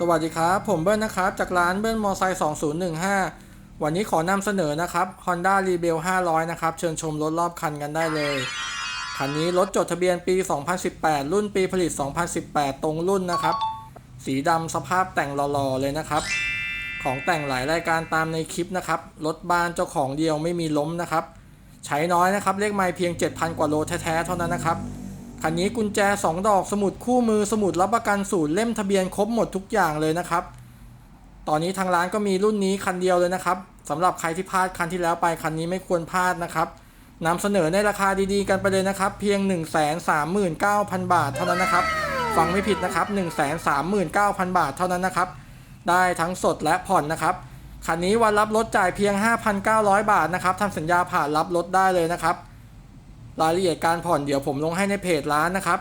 สวัสดีครับ ผมเบิ้ลนะครับ จากร้านเบิ้ลมอไซค์2015 วันนี้ขอนำเสนอนะครับ Honda Rebel 500 นะครับ เชิญชมรถรอบคันกันได้เลย คันนี้รถจดทะเบียนปี 2018 รุ่นปีผลิต 2018 ตรงรุ่นนะครับ สีดำสภาพแต่งหล่อๆเลยนะครับ ของแต่งหลายรายการตามในคลิปนะครับ รถบ้านเจ้าของเดียวไม่มีล้มนะครับ ใช้น้อยนะครับเลขไมล์เพียง 7,000 กว่าโลแท้ๆเท่านั้นนะครับ คันนี้กุญแจ 2 ดอกสมุดคู่มือสมุดรับประกันศูนย์เล่มทะเบียนครบหมดทุกอย่างเลยนะครับ ตอนนี้ทางร้านก็มีรุ่นนี้คันเดียวเลยนะครับสำหรับใครที่พลาดคันที่แล้วไปคันนี้ไม่ควรพลาดนะครับนำเสนอในราคาดีๆกันไปเลยนะครับ เพียง 1 3 9 0 0 0 บาทเท่านั้นนะครับ ฟังไม่ผิดนะครับ 1 3 9 0 0 0 บาทเท่านั้นนะครับ ได้ทั้งสดและผ่อนนะครับคันนี้วันรับรถจ่ายเพียง 5,900 บาทนะครับทำสัญญาผ่านรับรถได้เลยนะครับ รายละเอียดการผ่อนเดี๋ยวผมลงให้ในเพจร้านนะครับ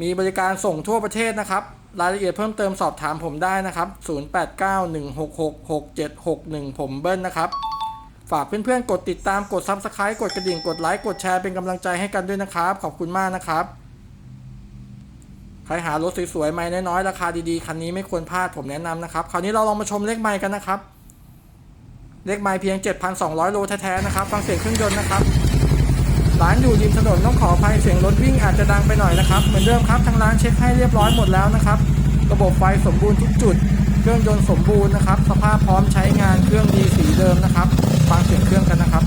มีบริการส่งทั่วประเทศนะครับ รายละเอียดเพิ่มเติมสอบถามผมได้นะครับ 0891666761 ผมเบิ้ลนะครับ ฝากเพื่อนๆ กดติดตามกด Subscribe กดกระดิ่งกดไลค์กดแชร์เป็นกำลังใจให้กันด้วยนะครับ ขอบคุณมากนะครับใครหารถสวยๆไม่น้อยๆราคาดีๆ คันนี้ไม่ควรพลาดผมแนะนำนะครับ คราวนี้เราลองมาชมเลขไมค์กันนะครับ เลขไมค์เพียง 7,200 โลแท้ๆนะครับ ฟังเสียงเครื่องยนต์นะครับ ร้านอยู่ริมถนนต้องขออภัยเสียงรถวิ่งอาจจะดังไปหน่อยนะครับ เหมือนเดิมครับทางร้านเช็คให้เรียบร้อยหมดแล้วนะครับ ระบบไฟสมบูรณ์ทุกจุด เครื่องยนต์สมบูรณ์นะครับ สภาพพร้อมใช้งานเครื่องดีสีเดิมนะครับ ฟังเสียงเครื่องกันนะครับ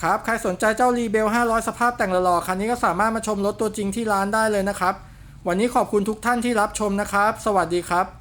ครับ ใครสนใจเจ้ารีเบล500 สภาพแต่งหล่อๆคันนี้ก็สามารถมาชมรถตัวจริงที่ร้านได้เลยนะครับ วันนี้ขอบคุณทุกท่านที่รับชมนะครับ สวัสดีครับ